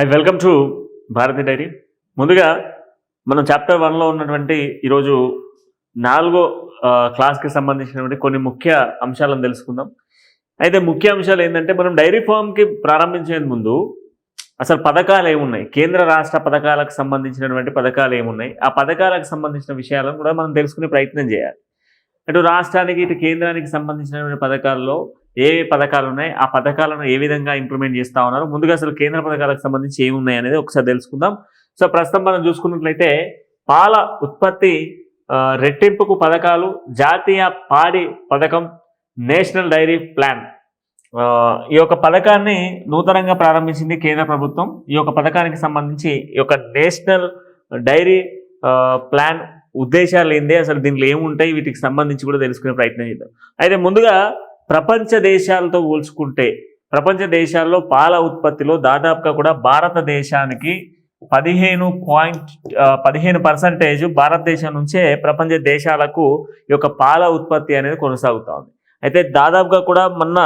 Hi welcome to Bharati diary ముందుగా మనం chapter వన్లో ఉన్నటువంటి ఈరోజు నాలుగో క్లాస్కి సంబంధించినటువంటి కొన్ని ముఖ్య అంశాలను తెలుసుకుందాం. అయితే ముఖ్య అంశాలు ఏంటంటే మనం డైరీ ఫామ్కి ప్రారంభించే ముందు అసలు పథకాలు ఏమున్నాయి? కేంద్ర రాష్ట్ర పథకాలకు సంబంధించినటువంటి పథకాలు ఏమున్నాయి? ఆ పథకాలకు సంబంధించిన విషయాలను కూడా మనం తెలుసుకునే ప్రయత్నం చేయాలి. అటు రాష్ట్రానికి ఇటు కేంద్రానికి సంబంధించినటువంటి పథకాల్లో ఏ పథకాలు ఉన్నాయి ఆ పథకాలను ఏ విధంగా ఇంప్లిమెంట్ చేస్తా ఉన్నారు ముందుగా అసలు కేంద్ర పథకాలకు సంబంధించి ఏమున్నాయి అనేది ఒకసారి తెలుసుకుందాం. సో ప్రస్తుతం మనం చూసుకున్నట్లయితే పాల ఉత్పత్తి రెట్టింపుకు పథకాలు జాతీయ పాడి పథకం నేషనల్ డైరీ ప్లాన్. ఈ యొక్క పథకాన్ని నూతనంగా ప్రారంభించింది కేంద్ర ప్రభుత్వం. ఈ యొక్క పథకానికి సంబంధించి ఈ యొక్క నేషనల్ డైరీ ప్లాన్ ఉద్దేశాలు ఏంది అసలు దీంట్లో ఏముంటాయి వీటికి సంబంధించి కూడా తెలుసుకునే ప్రయత్నం చేద్దాం. అయితే ముందుగా ప్రపంచ దేశాలతో పోల్చుకుంటే ప్రపంచ దేశాల్లో పాల ఉత్పత్తిలో దాదాపుగా కూడా భారతదేశానికి పదిహేను పాయింట్ పదిహేను పర్సంటేజ్ భారతదేశం నుంచే ప్రపంచ దేశాలకు ఈ యొక్క పాల ఉత్పత్తి అనేది కొనసాగుతా ఉంది అయితే దాదాపుగా కూడా మొన్న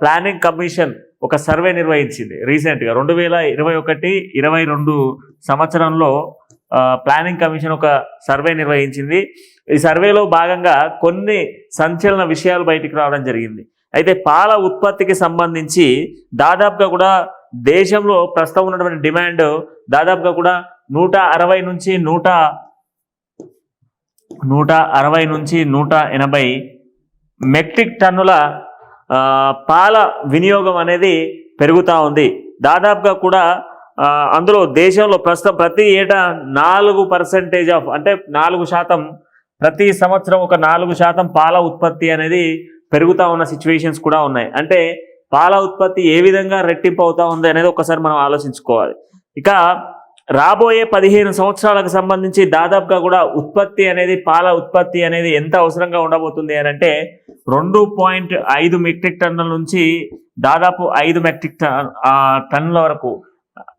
ప్లానింగ్ కమిషన్ ఒక సర్వే నిర్వహించింది రీసెంట్గా. రెండు వేల ఇరవై ఒకటి ఇరవై రెండు సంవత్సరంలో ప్లానింగ్ కమిషన్ ఒక సర్వే నిర్వహించింది. ఈ సర్వేలో భాగంగా కొన్ని సంచలన విషయాలు బయటికి రావడం జరిగింది. అయితే పాల ఉత్పత్తికి సంబంధించి దాదాపుగా కూడా దేశంలో ప్రస్తుతం ఉన్నటువంటి డిమాండ్ దాదాపుగా కూడా నూట అరవై నుంచి నూట నూట అరవై నుంచి నూట ఎనభై మెట్రిక్ టన్నుల పాల వినియోగం అనేది పెరుగుతూ ఉంది. దాదాపుగా కూడా అందులో దేశంలో ప్రస్తుతం ప్రతి ఏటా నాలుగు పర్సెంటేజ్ ఆఫ్ అంటే నాలుగు శాతం ప్రతి సంవత్సరం ఒక నాలుగు శాతం పాల ఉత్పత్తి అనేది పెరుగుతూ ఉన్న సిచ్యువేషన్స్ కూడా ఉన్నాయి. అంటే పాల ఉత్పత్తి ఏ విధంగా రెట్టింపు అవుతా ఉంది అనేది ఒకసారి మనం ఆలోచించుకోవాలి. ఇక రాబోయే పదిహేను సంవత్సరాలకు సంబంధించి దాదాపుగా కూడా ఉత్పత్తి అనేది పాల ఉత్పత్తి అనేది ఎంత అవసరంగా ఉండబోతుంది అని అంటే రెండు పాయింట్ ఐదు మెట్రిక్ టన్నుల నుంచి దాదాపు ఐదు మెట్రిక్ టన్ టన్నుల వరకు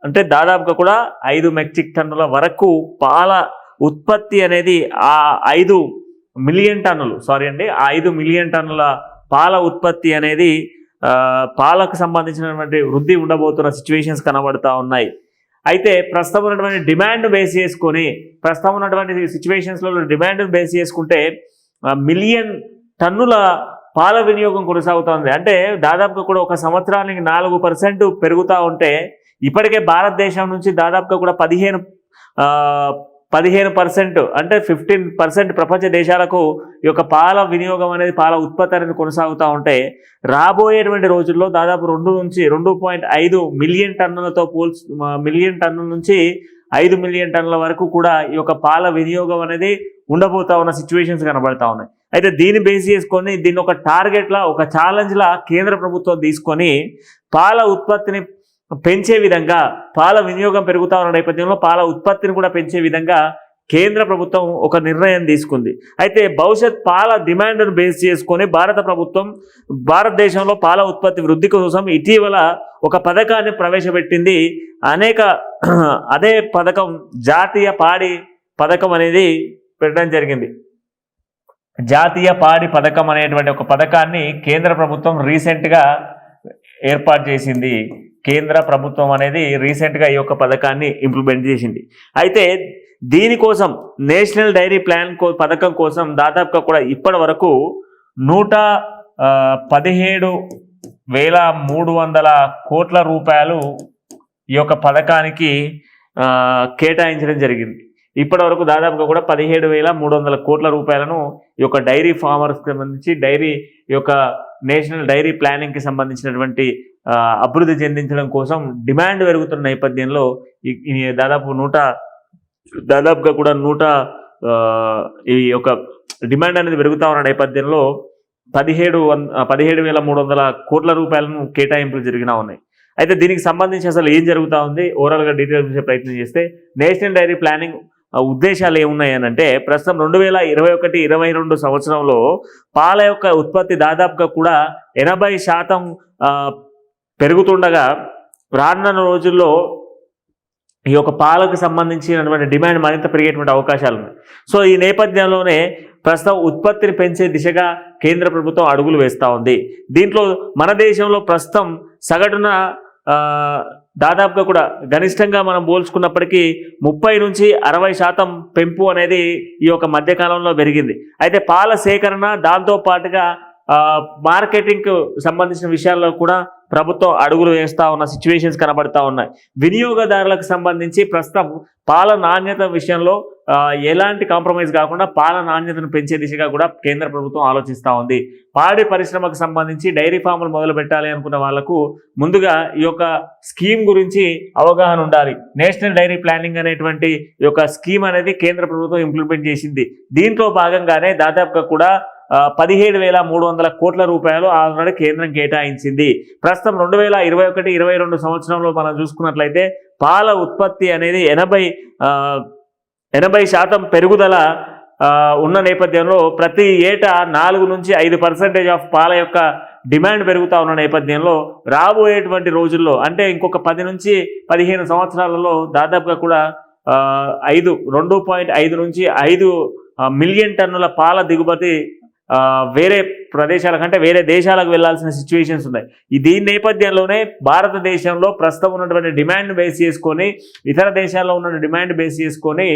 అంటే దాదాపుగా కూడా ఐదు మెట్రిక్ టన్నుల వరకు పాల ఉత్పత్తి అనేది ఆ ఐదు మిలియన్ టన్నులు సారీ అండి ఆ ఐదు మిలియన్ టన్నుల పాల ఉత్పత్తి అనేది పాలకు సంబంధించినటువంటి వృద్ధి ఉండబోతున్న సిచ్యువేషన్స్ కనబడుతూ ఉన్నాయి. అయితే ప్రస్తుతం ఉన్నటువంటి డిమాండ్ బేస్ చేసుకొని ప్రస్తుతం ఉన్నటువంటి సిచ్యువేషన్స్లో డిమాండ్ బేస్ చేసుకుంటే మిలియన్ టన్నుల పాల వినియోగం కొనసాగుతోంది. అంటే దాదాపుగా కూడా ఒక సంవత్సరానికి నాలుగు పర్సెంట్ పెరుగుతూ ఉంటే ఇప్పటికే భారతదేశం నుంచి దాదాపుగా కూడా పదిహేను పదిహేను పర్సెంట్ అంటే ఫిఫ్టీన్ పర్సెంట్ ప్రపంచ దేశాలకు ఈ యొక్క పాల వినియోగం అనేది పాల ఉత్పత్తి అనేది కొనసాగుతూ ఉంటే రాబోయేటువంటి రోజుల్లో దాదాపు రెండు నుంచి రెండు పాయింట్ ఐదు మిలియన్ టన్నులతో పోల్స్ మిలియన్ టన్నుల నుంచి ఐదు మిలియన్ టన్నుల వరకు కూడా ఈ యొక్క పాల వినియోగం అనేది ఉండబోతా ఉన్న సిచ్యువేషన్స్ కనబడతా ఉన్నాయి. అయితే దీన్ని బేస్ చేసుకొని దీన్ని ఒక టార్గెట్లా ఒక ఛాలెంజ్లా కేంద్ర ప్రభుత్వం తీసుకొని పాల ఉత్పత్తిని పెంచే విధంగా పాల వినియోగం పెరుగుతా ఉన్న నేపథ్యంలో పాల ఉత్పత్తిని కూడా పెంచే విధంగా కేంద్ర ప్రభుత్వం ఒక నిర్ణయం తీసుకుంది. అయితే భవిష్యత్ పాల డిమాండ్ను బేస్ చేసుకొని భారత ప్రభుత్వం భారతదేశంలో పాల ఉత్పత్తి వృద్ధి కోసం ఇటీవల ఒక పథకాన్ని ప్రవేశపెట్టింది. అనేక అదే పథకం జాతీయ పాడి పథకం అనేది పెట్టడం జరిగింది. జాతీయ పాడి పథకం అనేటువంటి ఒక పథకాన్ని కేంద్ర ప్రభుత్వం రీసెంట్గా ఏర్పాటు చేసింది. కేంద్ర ప్రభుత్వం అనేది రీసెంట్గా ఈ యొక్క పథకాన్ని ఇంప్లిమెంట్ చేసింది. అయితే దీనికోసం నేషనల్ డైరీ ప్లాన్ కో పథకం కోసం దాదాపుగా కూడా ఇప్పటి వరకు నూట పదిహేడు వేల మూడు వందల కోట్ల రూపాయలు ఈ యొక్క పథకానికి కేటాయించడం జరిగింది. ఇప్పటి వరకు దాదాపుగా కూడా పదిహేడు వేల మూడు వందల కోట్ల రూపాయలను ఈ యొక్క డైరీ ఫార్మర్స్కి సంబంధించి డైరీ ఈ యొక్క నేషనల్ డైరీ ప్లానింగ్కి సంబంధించినటువంటి అభివృద్ధి చెందించడం కోసం డిమాండ్ పెరుగుతున్న నేపథ్యంలో ఈ- దాదాపు నూట దాదాపుగా కూడా నూట ఈ యొక్క డిమాండ్ అనేది పెరుగుతా ఉన్న నేపథ్యంలో పదిహేడు వన్ పదిహేడు వేల మూడు వందల కోట్ల రూపాయలను కేటాయింపులు జరిగినా ఉన్నాయి. అయితే దీనికి సంబంధించి అసలు ఏం జరుగుతూ ఉంది? ఓవరాల్గా డీటెయిల్స్ చూసే ప్రయత్నం చేస్తే నేషనల్ డైరీ ప్లానింగ్ ఉద్దేశాలు ఏమున్నాయి అని అంటే ప్రస్తుతం రెండు వేల ఇరవై ఒకటి ఇరవై రెండు సంవత్సరంలో పాల యొక్క ఉత్పత్తి దాదాపుగా కూడా ఎనభై శాతం పెరుగుతుండగా రానున్న రోజుల్లో ఈ యొక్క పాలకు సంబంధించినటువంటి డిమాండ్ మరింత పెరిగేటువంటి అవకాశాలు ఉన్నాయి. సో ఈ నేపథ్యంలోనే ప్రస్తుతం ఉత్పత్తిని పెంచే దిశగా కేంద్ర ప్రభుత్వం అడుగులు వేస్తూ ఉంది. దీంట్లో మన దేశంలో ప్రస్తుతం సగటున దాదాపుగా కూడా గరిష్టంగా మనం పోల్చుకున్నప్పటికీ ముప్పై నుంచి అరవై శాతం పెంపు అనేది ఈ యొక్క మధ్యకాలంలో పెరిగింది. అయితే పాల సేకరణ దాంతో పాటుగా మార్కెటింగ్కు సంబంధించిన విషయాల్లో కూడా ప్రభుత్వం అడుగులు వేస్తూ ఉన్న సిచ్యువేషన్స్ కనబడతా ఉన్నాయి. వినియోగదారులకు సంబంధించి ప్రస్తుతం పాల నాణ్యత విషయంలో ఎలాంటి కాంప్రమైజ్ కాకుండా పాల నాణ్యతను పెంచే దిశగా కూడా కేంద్ర ప్రభుత్వం ఆలోచిస్తూ ఉంది. పాడి పరిశ్రమకు సంబంధించి డైరీ ఫామ్లు మొదలు పెట్టాలి అనుకున్న వాళ్ళకు ముందుగా ఈ యొక్క స్కీమ్ గురించి అవగాహన ఉండాలి. నేషనల్ డైరీ ప్లానింగ్ అనేటువంటి ఈ యొక్క స్కీమ్ అనేది కేంద్ర ప్రభుత్వం ఇంప్లిమెంట్ చేసింది. దీంట్లో భాగంగానే దాదాపుగా కూడా పదిహేడు వేల మూడు వందల కోట్ల రూపాయలు ఆల్రెడీ కేంద్రం కేటాయించింది. ప్రస్తుతం రెండు వేల ఇరవై ఒకటి ఇరవై రెండు సంవత్సరంలో మనం చూసుకున్నట్లయితే పాల ఉత్పత్తి అనేది ఎనభై ఎనభై శాతం పెరుగుదల ఉన్న నేపథ్యంలో ప్రతి ఏటా నాలుగు నుంచి ఐదు పర్సెంటేజ్ ఆఫ్ పాల యొక్క డిమాండ్ పెరుగుతూ ఉన్న నేపథ్యంలో రాబోయేటువంటి రోజుల్లో అంటే ఇంకొక పది నుంచి పదిహేను సంవత్సరాలలో దాదాపుగా కూడా ఐదు రెండు పాయింట్ ఐదు నుంచి ఐదు మిలియన్ టన్నుల పాల దిగుమతి వేరే ప్రదేశాల కంటే వేరే దేశాలకు వెళ్ళాల్సిన సిచ్యువేషన్స్ ఉన్నాయి. ఈ దీని నేపథ్యంలోనే భారతదేశంలో ప్రస్తుతం ఉన్నటువంటి డిమాండ్ బేస్ చేసుకొని ఇతర దేశాల్లో ఉన్న డిమాండ్ బేస్ చేసుకొని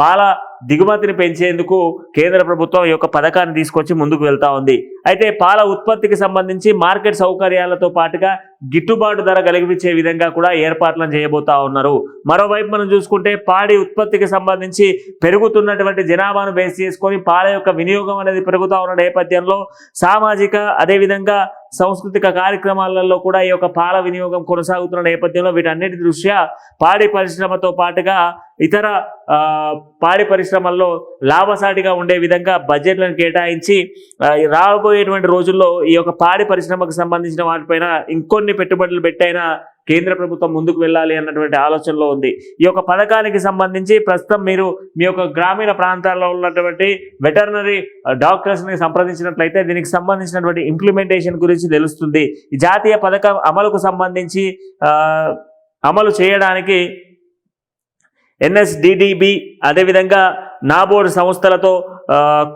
పాల దిగుమతిని పెంచేందుకు కేంద్ర ప్రభుత్వం ఈ యొక్క పథకాన్ని తీసుకొచ్చి ముందుకు వెళ్తా ఉంది. అయితే పాల ఉత్పత్తికి సంబంధించి మార్కెట్ సౌకర్యాలతో పాటుగా గిట్టుబాటు ధర కలిగించే విధంగా కూడా ఏర్పాట్లను చేయబోతా ఉన్నారు. మరోవైపు మనం చూసుకుంటే పాడి ఉత్పత్తికి సంబంధించి పెరుగుతున్నటువంటి జనాభాను బేస్ చేసుకొని పాల యొక్క వినియోగం అనేది పెరుగుతూ ఉన్న నేపథ్యంలో సామాజిక అదేవిధంగా సాంస్కృతిక కార్యక్రమాలలో కూడా ఈ యొక్క పాల వినియోగం కొనసాగుతున్న నేపథ్యంలో వీటన్నిటి దృష్ట్యా పాడి పరిశ్రమతో పాటుగా ఇతర పాడి పరిశ్రమల్లో లాభసాటిగా ఉండే విధంగా బడ్జెట్లను కేటాయించి రాబోయేటువంటి రోజుల్లో ఈ యొక్క పాడి పరిశ్రమకు సంబంధించిన వాటిపైన ఇంకొన్ని పెట్టుబడులు పెట్టైనా కేంద్ర ప్రభుత్వం ముందుకు వెళ్ళాలి అన్నటువంటి ఆలోచనలో ఉంది. ఈ యొక్క పథకానికి సంబంధించి ప్రస్తుతం మీరు మీ యొక్క గ్రామీణ ప్రాంతాల్లో ఉన్నటువంటి వెటర్నరీ డాక్టర్స్ని సంప్రదించినట్లయితే దీనికి సంబంధించినటువంటి ఇంప్లిమెంటేషన్ గురించి తెలుస్తుంది. జాతీయ పథకం అమలుకు సంబంధించి అమలు చేయడానికి ఎన్ఎస్డిడిబి అదేవిధంగా నాబోర్డ్ సంస్థలతో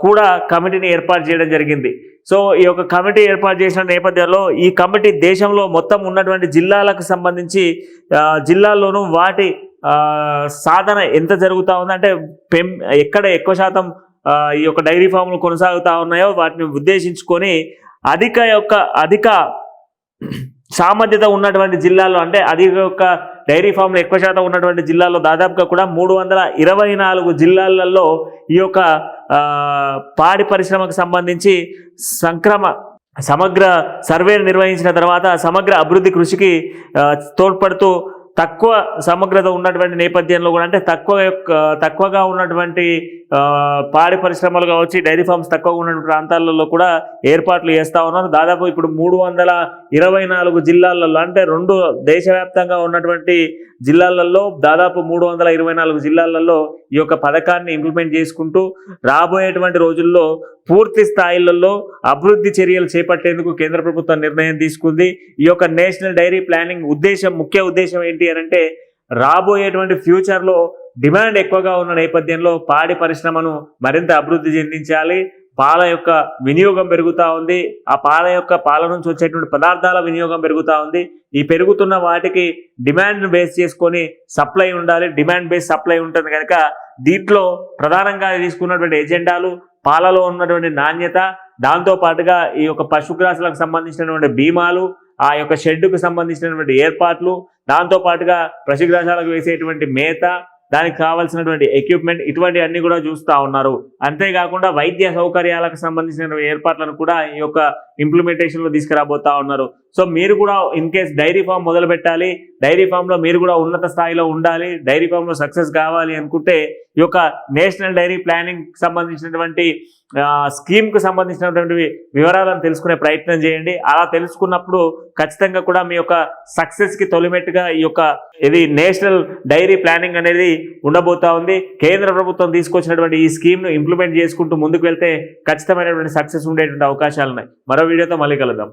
కూడా కమిటీని ఏర్పాటు చేయడం జరిగింది. సో ఈ యొక్క కమిటీ ఏర్పాటు చేసిన నేపథ్యంలో ఈ కమిటీ దేశంలో మొత్తం ఉన్నటువంటి జిల్లాలకు సంబంధించి జిల్లాల్లోనూ వాటి సాధన ఎంత జరుగుతూ ఉందంటే పెం ఎక్కడ ఎక్కువ శాతం ఈ యొక్క డైరీ ఫామ్లు కొనసాగుతూ ఉన్నాయో వాటిని ఉద్దేశించుకొని అధిక యొక్క అధిక సామర్థ్యత ఉన్నటువంటి జిల్లాలో అంటే అది యొక్క డైరీ ఫామ్లు ఎక్కువ శాతం ఉన్నటువంటి జిల్లాలో దాదాపుగా కూడా మూడు వందల ఇరవై నాలుగు జిల్లాలలో ఈ యొక్క పాడి పరిశ్రమకు సంబంధించి సంక్రమ సమగ్ర సర్వేను నిర్వహించిన తర్వాత సమగ్ర అభివృద్ధి కృషికి తోడ్పడుతూ తక్కువ సమగ్రత ఉన్నటువంటి నేపథ్యంలో కూడా అంటే తక్కువ యొక్క తక్కువగా ఉన్నటువంటి పాడి పరిశ్రమలు కావచ్చు డైరీ ఫార్మ్స్ తక్కువగా ఉన్నటువంటి ప్రాంతాలలో కూడా ఏర్పాట్లు చేస్తూ ఉన్నారు. దాదాపు ఇప్పుడు మూడు వందల ఇరవై నాలుగు జిల్లాలలో అంటే రెండు దేశవ్యాప్తంగా ఉన్నటువంటి జిల్లాలలో దాదాపు మూడు వందల ఇరవై నాలుగు జిల్లాలలో ఈ యొక్క పథకాన్ని ఇంప్లిమెంట్ చేసుకుంటూ రాబోయేటువంటి రోజుల్లో పూర్తి స్థాయిలలో అభివృద్ధి చర్యలు చేపట్టేందుకు కేంద్ర ప్రభుత్వం నిర్ణయం తీసుకుంది. ఈ యొక్క నేషనల్ డైరీ ప్లానింగ్ ఉద్దేశం ముఖ్య ఉద్దేశం ఏంటి అని అంటే రాబోయేటువంటి ఫ్యూచర్లో డిమాండ్ ఎక్కువగా ఉన్న నేపథ్యంలో పాడి పరిశ్రమను మరింత అభివృద్ధి చెందించాలి. పాల యొక్క వినియోగం పెరుగుతూ ఉంది. ఆ పాల యొక్క పాల నుంచి వచ్చేటువంటి పదార్థాల వినియోగం పెరుగుతూ ఉంది. ఈ పెరుగుతున్న వాటికి డిమాండ్ను బేస్ చేసుకొని సప్లై ఉండాలి. డిమాండ్ బేస్ సప్లై ఉంటుంది కనుక దీంట్లో ప్రధానంగా తీసుకున్నటువంటి ఎజెండాలు పాలలో ఉన్నటువంటి నాణ్యత దాంతో పాటుగా ఈ యొక్క పశుగ్రాసులకు సంబంధించినటువంటి బీమాలు ఆ యొక్క షెడ్డుకు సంబంధించినటువంటి ఏర్పాట్లు దాంతో పాటుగా పశుగ్రాసాలకు వేసేటువంటి మేత దానికి కావాల్సినటువంటి ఎక్విప్మెంట్ ఇటువంటి అన్ని కూడా చూస్తూ ఉన్నారు. అంతేకాకుండా వైద్య సౌకర్యాలకు సంబంధించిన ఏర్పాట్లను కూడా ఈ యొక్క ఇంప్లిమెంటేషన్లో తీసుకురాబోతా ఉన్నారు. సో మీరు కూడా ఇన్ కేస్ డైరీ ఫామ్ మొదలు పెట్టాలి డైరీ ఫామ్లో మీరు కూడా ఉన్నత స్థాయిలో ఉండాలి డైరీ ఫామ్లో సక్సెస్ కావాలి అనుకుంటే ఈ యొక్క నేషనల్ డైరీ ప్లానింగ్ సంబంధించినటువంటి స్కీమ్కు సంబంధించినటువంటి వివరాలను తెలుసుకునే ప్రయత్నం చేయండి. అలా తెలుసుకున్నప్పుడు ఖచ్చితంగా కూడా మీ యొక్క సక్సెస్కి తొలిమెట్టుగా ఈ యొక్క ఇది నేషనల్ డైరీ ప్లానింగ్ అనేది ఉండబోతా ఉంది. కేంద్ర ప్రభుత్వం తీసుకొచ్చినటువంటి ఈ స్కీమ్ను ఇంప్లిమెంట్ చేసుకుంటూ ముందుకు వెళ్తే ఖచ్చితమైనటువంటి సక్సెస్ ఉండేటువంటి అవకాశాలు ఉన్నాయి. మరో వీడియోతో మళ్ళీ కలుద్దాం.